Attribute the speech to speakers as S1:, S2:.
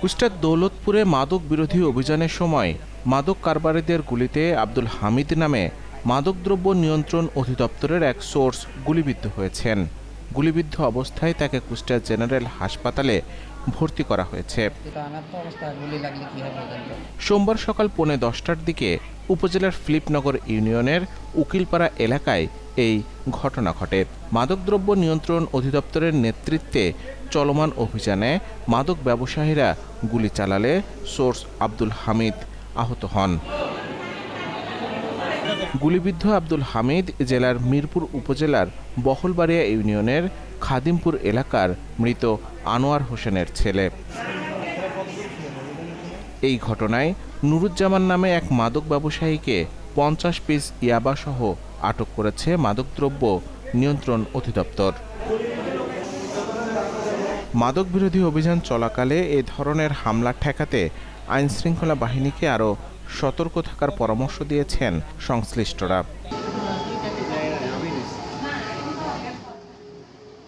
S1: কুষ্টার দৌলতপুরে মাদক বিরোধী অভিযানের সময় মাদক কারবারিদের গুলিতে আব্দুল হামিদ নামে মাদকদ্রব্য নিয়ন্ত্রণ অধিদপ্তরের এক সোর্স গুলিবিদ্ধ হয়েছেন। গুলিবিদ্ধ অবস্থায় তাকে কুষ্টিয়া জেনারেল হাসপাতালে ভর্তি করা হয়েছে। সোমবার সকাল পৌনে দশটার দিকে উপজেলার ফিলিপনগর ইউনিয়নের উকিলপাড়া এলাকায় এই ঘটনা ঘটে। মাদকদ্রব্য নিয়ন্ত্রণ অধিদপ্তরের নেতৃত্বে চলমান অভিযানে মাদক ব্যবসায়ীরা গুলি চালালে সোর্স আব্দুল হামিদ আহত হন। গুলিবিদ্ধ আব্দুল হামিদ জেলার মিরপুর উপজেলার বহলবাড়িয়া ইউনিয়নের খাদিমপুর এলাকার মৃত আনোয়ার হোসেনের ছেলে। এই ঘটনায় নুরুজ্জামান নামে এক মাদক ব্যবসায়ীকে পঞ্চাশ পিস ইয়াবাসহ আটক করেছে মাদকদ্রব্য নিয়ন্ত্রণ অধিদপ্তর। মাদক বিরোধী অভিযান চলাকালে এ ধরনের হামলা ঠেকাতে আইনশৃঙ্খলা বাহিনীকে আরও সতর্ক থাকার পরামর্শ দিয়েছেন সংশ্লিষ্টরা।